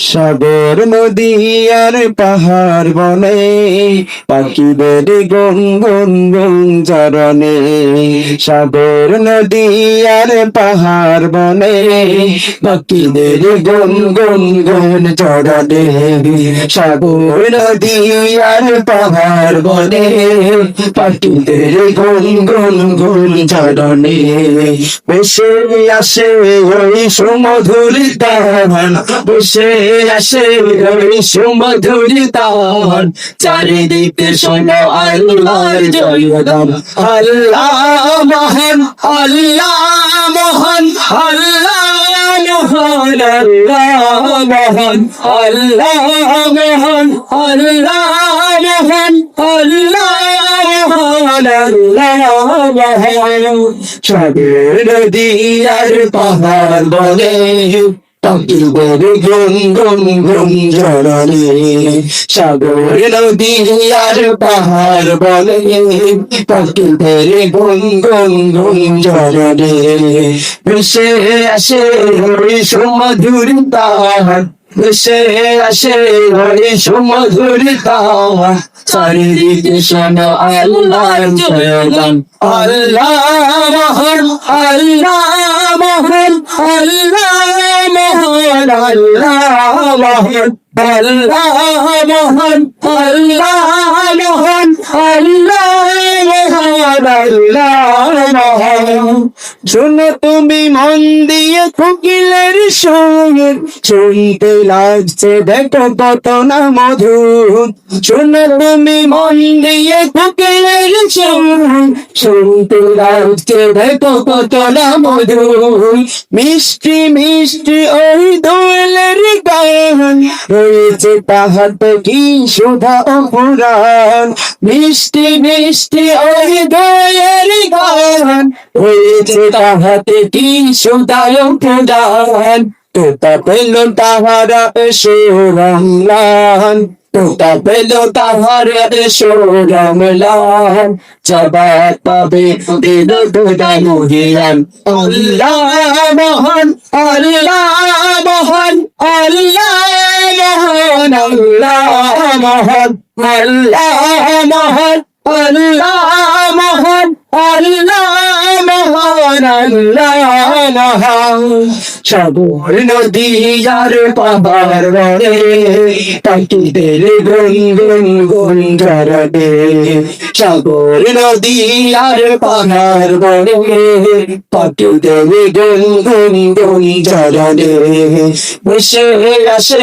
সাগর নদী আর পাহাড় বনে, পাখিদের গুন গুন গুন চরণে সাগর নদী আর পাহাড় বনে, পাখিদের গুন গুন চরণে সাগর নদী আর পাহাড় বনে, পাখিদের গুন গুন গুন চরণে বেশে আসে ওই সুমধুর দান বসে উঠে আসে সুমধুরিতান চারিদিকে শোনো আল্লাহর জয়গান। আল্লাহ মহান আল্লাহ মহান আল্লাহ মহান আল্লাহ মহান আল্লাহ মহান আল্লাহ মহান আল্লাহ মহান সবের নদী পাহাড় বলে তপিল করে ঘুম ঘুম ঘুম ঝরণে সাগরে নদী আর পাহাড় বলে তপিল করে ঘুম ঘুম ঘুম ঝরণে ভেসে আসে হরি সুমধুর তাহার ভেসে আসে হরে সুমধুরি তাওয়া। চারিদিকে শোনো আল্লাহর জয়গান আল্লাহ মহান আল্লাহ মহান আল্লাহ মহান আল্লাহ মহান আল্লাহ মহান আল্লাহ মহান আল্লাহ মহান, আল্লাহ তুমি মন দিয়ে কোকিলের শুনতে লাগছে, দেখো কত না তুমি মন দিয়ে কোকিলের সঙ্গে শুনতে লাগছে, দেখো কত না মিষ্টি মিষ্টি ওই দোলের গান, রয়েছে তাহাতে কি সুধা অপুরাণ। মিষ্টি মিষ্টি ওই দোলের গান, রয়েছে তাহাতে কি সুধা অপুরাণ তোতা পেল তাহারা এসো রমলান তোতা পেল তাহারা এসো রমলান জবাব পাবে দিল তোদা মুহিয়ান আল্লাহ মহান আল্লাহ মহান আল্লাহ মহান আল্লাহ মহান আল্লাহ মহান আল্লাহ মহান সাগর নদী আর পাবার রে তাকিদের গুন গুন গুন ধরবে সাগর নদী আর পাবার রে পাকিদের গুন গুন গুন ধরবে বসে আসে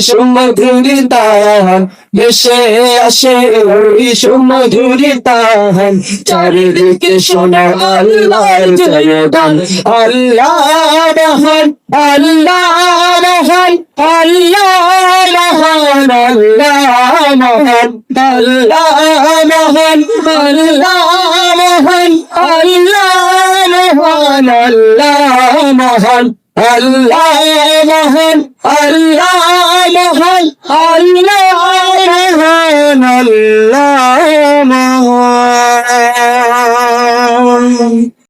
সমুদ্র তারা ভেসে আসে ওই সুমধুরি তাহান চারিদিকে শোনা আল্লাহর জয়গান আল্লাহ রহমান আল্লাহ রহমান আল্লাহ রহমান আল্লাহ মহান আল্লাহ মহান আল্লাহ মহান আল্লাহ মহান আল্লাহ মহান আল্লাহ মহান আল্লাহ মহান আল্লাহ سبحان الله